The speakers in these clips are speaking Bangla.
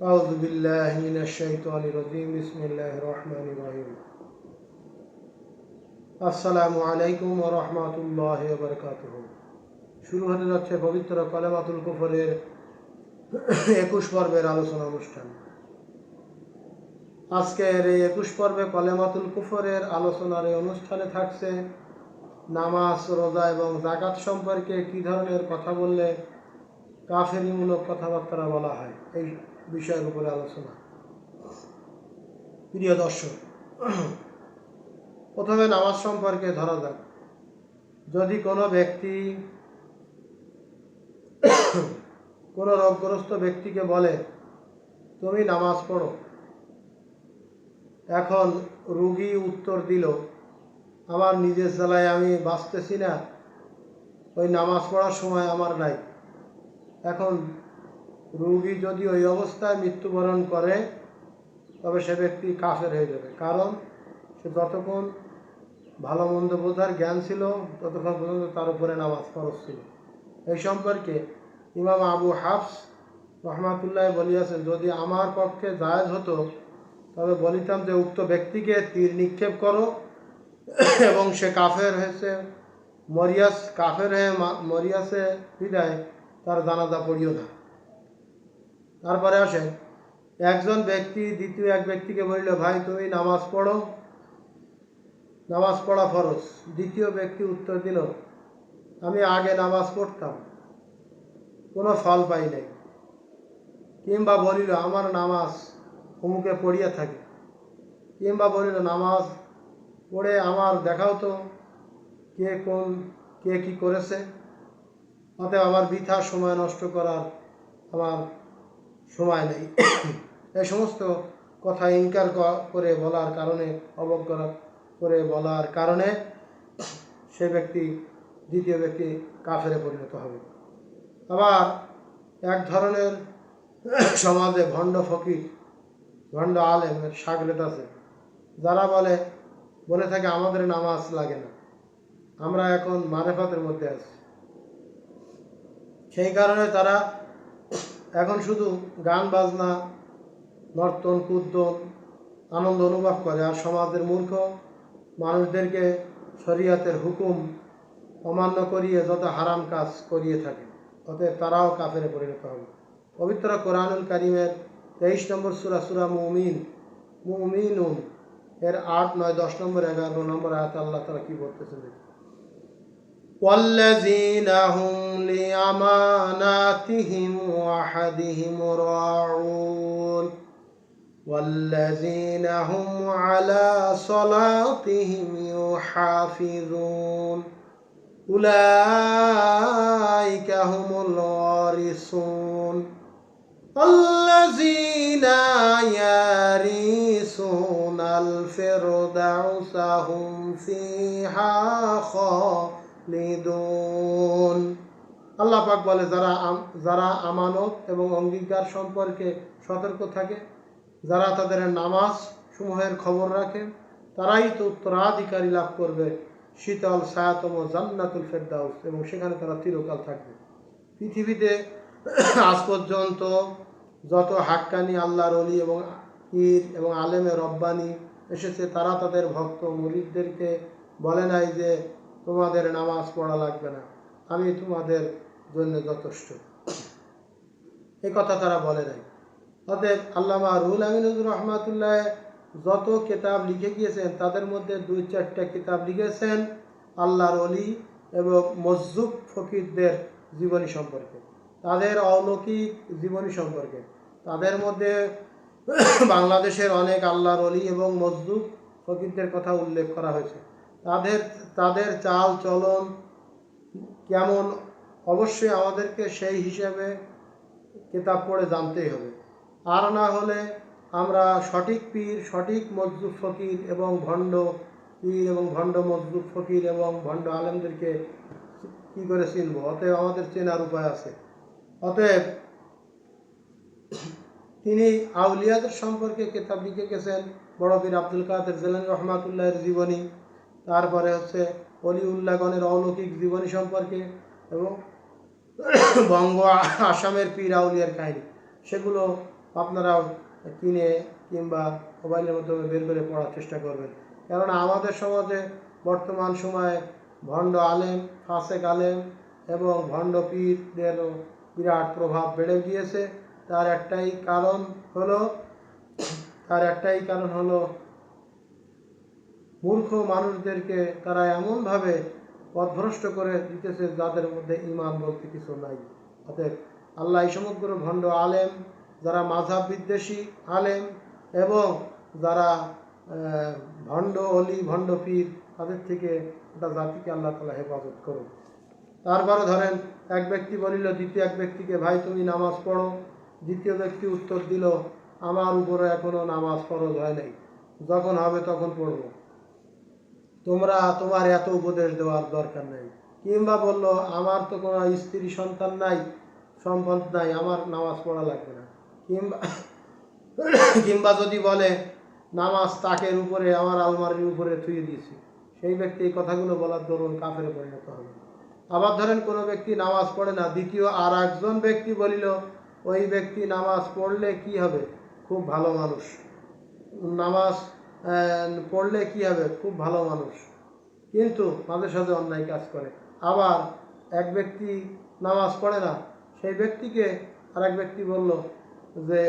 أعوذ بالله من الشيطان الرجيم بسم الله الرحمن الرحيم আসসালামু আলাইকুম ওয়া রাহমাতুল্লাহি ওয়া বারাকাতুহু শুরু হতে যাচ্ছে পবিত্র কালেমাতুল কুফরের একুশ পর্বের আলোচনা অনুষ্ঠান আজকের এই একুশ পর্বে কলেমাতুল কুফরের আলোচনার এই অনুষ্ঠানে থাকছে নামাজ রোজা এবং জাকাত সম্পর্কে কি ধরনের কথা বললে কাফেরিমূলক কথাবার্তা বলা হয় এই বিষয়ের উপরে আলোচনা। প্রিয় দর্শক, প্রথমে নামাজ সম্পর্কে ধরা যাক। যদি কোনো ব্যক্তি কোনো রোগগ্রস্ত ব্যক্তিকে বলে, তুমি নামাজ পড়ো। এখন রুগী উত্তর দিল, আমার নিজের জ্বালায় আমি বাঁচতেছি না। ওই নামাজ পড়ার সময় আমার নাই। এখন রুগী যদি ওই অবস্থায় মৃত্যুবরণ করে, তবে সে ব্যক্তি কাফের হয়ে যাবে। কারণ সে যতক্ষণ ভালো মন্দ বোঝার জ্ঞান ছিল, ততক্ষণ পর্যন্ত তার উপরে নামাজ ফরজ ছিল। এই সম্পর্কে ইমাম আবু হাফস রহমাতুল্লাহ বলিয়াছেন, যদি আমার পক্ষে জায়েজ হতো, তবে বলিতাম যে উক্ত ব্যক্তিকে তীর নিক্ষেপ করো এবং সে কাফের হয়েছে, মরিয়াস কাফের হয়ে মরিয়াসে বিদায় তার জানাজা পড়িও না। তারপরে আসেন। একজন ব্যক্তি, দ্বিতীয় এক ব্যক্তিকে বলিল, ভাই, তুমি নামাজ পড়ো। নামাজ পড়া ফরজ। দ্বিতীয় ব্যক্তি উত্তর দিল, আমি আগে নামাজ পড়তাম। কোনো ফল পাই নাই। কিংবা বলিল, আমার নামাজ অমুকে পড়িয়া থাকে। কিংবা বলিল, নামাজ পড়ে আমার দেখাও তো কে কোন, কে কি করেছে। অতএব আমার বৃথা সময় নষ্ট করার আমার সময় নেই। এই সমস্ত কথা ইনকার করে বলার কারণে, অবজ্ঞা করে বলার কারণে সে ব্যক্তি, দ্বিতীয় ব্যক্তি কাফেরে পরিণত হবে। আবার এক ধরনের সমাজে ভণ্ড ফকির, ভণ্ড আলেমের সাগরেত আছে। যারা বলে বলে থাকে, আমাদের নামাজ লাগে না। আমরা এখন মারেফাতের মধ্যে আছি। সেই কারণে তারা এখন শুধু গান, বাজনা, নর্তন কুদ্দন আনন্দ অনুভব করে আর সমাজের মূর্খ মানুষদেরকে শরিয়াতের হুকুম অমান্য করিয়ে যত হারাম কাজ করিয়ে থাকে, অতএব তারাও কাফেরে পরিণত হবে। পবিত্র কোরআনুল কারিমের তেইশ নম্বর সুরা সুরা মুমিন, মুমিনুন, এর আট, নয়, দশ নম্বর, এগারো নম্বর আয়াত আল্লাহ তারা কি বলতেছে দেখি والذين هم لأماناتهم وعهدهم راعون والذين هم على صلاتهم يحافظون أولئك هم الوارثون الذين يرثون الفردوس هم فيها خالدون আল্লাহ পাক বলে, যারা যারা আমানত এবং অঙ্গীকার সম্পর্কে সতর্ক থাকে, যারা তাদের নামাজ সমূহের খবর রাখে, তারাই তো উত্তরাধিকারী লাভ করবে। শীতল সায়াতম জান্নাতুল ফেরদাউস, এবং সেখানে তারা চিরকাল থাকবে। পৃথিবীতে আজ পর্যন্ত যত হাক্কানি আল্লাহর অলি এবং পীর এবং আলেমে রব্বানি এসেছে, তারা তাদের ভক্ত মুরিদদেরকে বলে নাই যে তোমাদের নামাজ পড়া লাগবে না। আমি তোমাদের জন্য যথেষ্ট। এই কথা তারা বলে নাই। অতএব আল্লামা রুহুল আমিনুর রহমাতুল্লাহ যত কিতাব লিখে গিয়েছেন, তাদের মধ্যে দুই চারটা কিতাব লিখেছেন আল্লাহর অলি এবং মজ্জুব ফকিরদের জীবনী সম্পর্কে। তাদের অলৌকিক জীবনী সম্পর্কে। তাদের মধ্যে বাংলাদেশের অনেক আল্লাহর অলি এবং মজদুব ফকিরদের কথা উল্লেখ করা হয়েছে। তাদের তাদের চাল চলন কেমন, অবশ্যই আমাদেরকে সেই হিসেবে কিতাব পড়ে জানতেই হবে। আর না হলে আমরা সঠিক পীর, সঠিক মজদুব ফকির এবং ভণ্ড পীর এবং ভণ্ড মজদুব ফকির এবং ভণ্ড আলেমদেরকে কী করে চিনব? অতএব আমাদের চেনার উপায় আছে। অতএব তিনি আউলিয়াদের সম্পর্কে কেতাব লিখে গেছেন। বড় পীর আব্দুল কাদের জেলানি রহমাতুল্লাহের জীবনী। তারপরে হচ্ছে অলিউল্লাহগণের অলৌকিক জীবনী সম্পর্কে এবং বঙ্গ আসামের পীর আউলিয়ার কাহিনী। সেগুলো আপনারাও কিনে কিংবা মোবাইলের মাধ্যমে বের করে পড়ার চেষ্টা করবেন। কেননা আমাদের সমাজে বর্তমান সময়ে ভণ্ড আলেম, ফাসেক আলেম এবং ভণ্ড পীরদেরও বিরাট প্রভাব বেড়ে গিয়েছে। তার একটাই কারণ হলো, তার একটাই কারণ হলো মূর্খ মানুষদেরকে তারা এমনভাবে পথভ্রষ্ট করে দিতেছে যাদের মধ্যে ইমান বলতে কিছু নাই। অতএব আল্লাহ এই সমগ্র ভণ্ড আলেম, যারা মাঝাব বিদ্বেষী আলেম এবং যারা ভণ্ড অলি, ভণ্ড পীর, তাদের থেকে গোটা জাতিকে আল্লাহ তালা হেফাজত করুন। তারপরে ধরেন, এক ব্যক্তি বলিল, দ্বিতীয় এক ব্যক্তিকে, ভাই, তুমি নামাজ পড়ো। দ্বিতীয় ব্যক্তি উত্তর দিল, আমার উপরে এখনও নামাজ ফরজ হয় নাই। যখন হবে তখন পড়ব। তোমরা তোমার এত উপদেশ দেওয়ার দরকার নেই। কিংবা বলল, আমার তো কোনো স্ত্রী সন্তান নাই, সম্পদ নাই, আমার নামাজ পড়া লাগবে না। কিংবা কিংবা যদি বলে, নামাজ তাকের উপরে, আমার আলমারির উপরে থুয়ে দিয়েছি। সেই ব্যক্তি এই কথাগুলো বলার দরুন কাফের পরিণত হবে। আবার ধরেন কোনো ব্যক্তি নামাজ পড়ে না, দ্বিতীয় আর একজন ব্যক্তি বলিল, ওই ব্যক্তি নামাজ পড়লে কি হবে? খুব ভালো মানুষ। নামাজ পড়লে কি হবে? খুব ভালো মানুষ। কিন্তু মাঝে সাথে অন্যায় কাজ করে। আবার এক ব্যক্তি নামাজ পড়ে না, সেই ব্যক্তিকে আর এক ব্যক্তি বলল যে,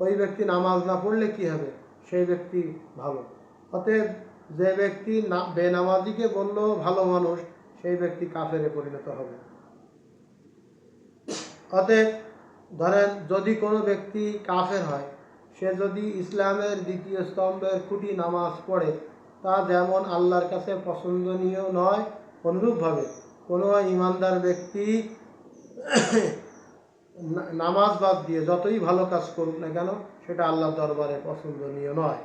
ওই ব্যক্তি নামাজ না পড়লে কি হবে? সেই ব্যক্তি ভালো। অতএব যে ব্যক্তি না, বেনামাজিকে বলল ভালো মানুষ, সেই ব্যক্তি কাফেরে পরিণত হবে। অতএব ধরেন যদি কোনো ব্যক্তি কাফের হয় সে যদি ইসলামের দ্বিতীয় স্তম্ভের খুঁটি নামাজ পড়ে, তা যেমন আল্লাহর কাছে পছন্দনীয় নয়, অনুরূপভাবে কোনো ইমানদার ব্যক্তি নামাজ বাদ দিয়ে যতই ভালো কাজ করুক না কেন, সেটা আল্লাহর দরবারে পছন্দনীয় নয়।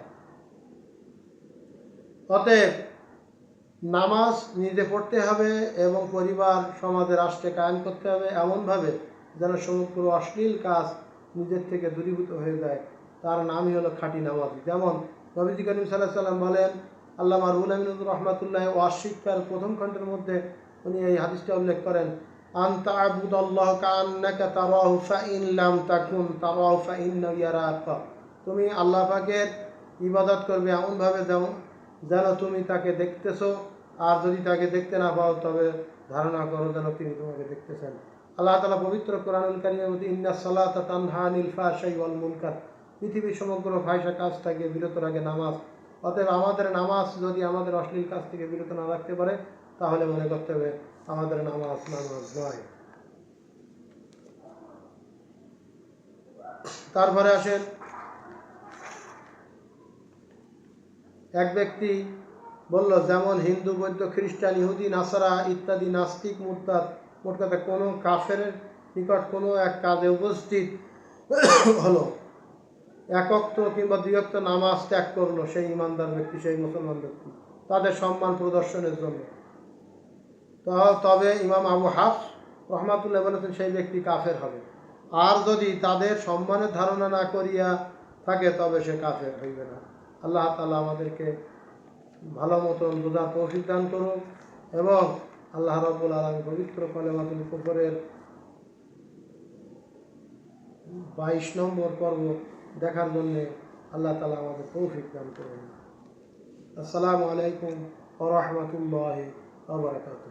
অতএব নামাজ নিজে পড়তে হবে এবং পরিবার, সমাজে রাষ্ট্রে কায়েম করতে হবে এমনভাবে যেন সমগ্র অশ্লীল কাজ নিজের থেকে দূরীভূত হয়ে যায়। তার নামই হলো খাঁটি নামাজ যেমন নবীজি করিম সাল্লাহ সাল্লাম বলেন আল্লাহ মারুল আমিনুর রহমাতুল্লাহ অশিক্ষার প্রথম খণ্ডের মধ্যে উনি এই হাদিসটা উল্লেখ করেন, আন্তা আবুদাল্লাহ কান্নাকা তারাহু ফাইন লাম তাকুন তারাহু ফাইন্নাহু ইয়ারাকা। তুমি আল্লাহ পাকের ইবাদত করবে এমনভাবে যেমন যেন তুমি তাকে দেখতেছো, আর যদি তাকে দেখতে না পাও তবে ধারণা করো যেন তিনি তোমাকে দেখতেছেন। আল্লাহ তালা পবিত্র কোরআনুল কারিমের মধ্যে, ইন্না সালাতা তানহা আনিল ফাহশাই ওয়াল মুনকার। পৃথিবীর সমগ্র ফায়সা কাজ থেকে বিরত রাখে নামাজ। অতএব আমাদের নামাজ যদি আমাদের অশ্লীল কাজ থেকে বিরত না রাখতে পারে, তাহলে মনে করতে হবে আমাদের নামাজ নামাজ নয়। তারপরে আসেন, এক ব্যক্তি বলল, যেমন হিন্দু, বৌদ্ধ, খ্রিস্টান, ইহুদি, নাসারা ইত্যাদি নাস্তিক, মুরতাদ, মোট কথা কোনো কাফের নিকট কোনো এক কাজে উপস্থিত হলো। একক্ত কিংবা দ্বিয়ক্ত নামাজ ত্যাগ করল সেই ইমানদার ব্যক্তি, সেই মুসলমান ব্যক্তি। তাদের সম্মান প্রদর্শনের জন্য। তবে ইমাম আবু হাফ রহমাতুল্লাহ বলেছেন, সেই ব্যক্তি কাফের হবে। আর যদি তাদের সম্মানের ধারণা না করিয়া থাকে, তবে সে কাফের হইবে না। আল্লাহ তালা আমাদেরকে ভালো মতন বোঝার তৌফিক দান করুন এবং আল্লাহ রব্বুল আলম পবিত্র কলেমাতুল কুফরের বাইশ নম্বর পর্ব দেখার জন্যে আল্লাহ তালা আমাদের তৌফিক দান করুন। আসসালামু আলাইকুম ওরহমতুল্লাহ আবরকাত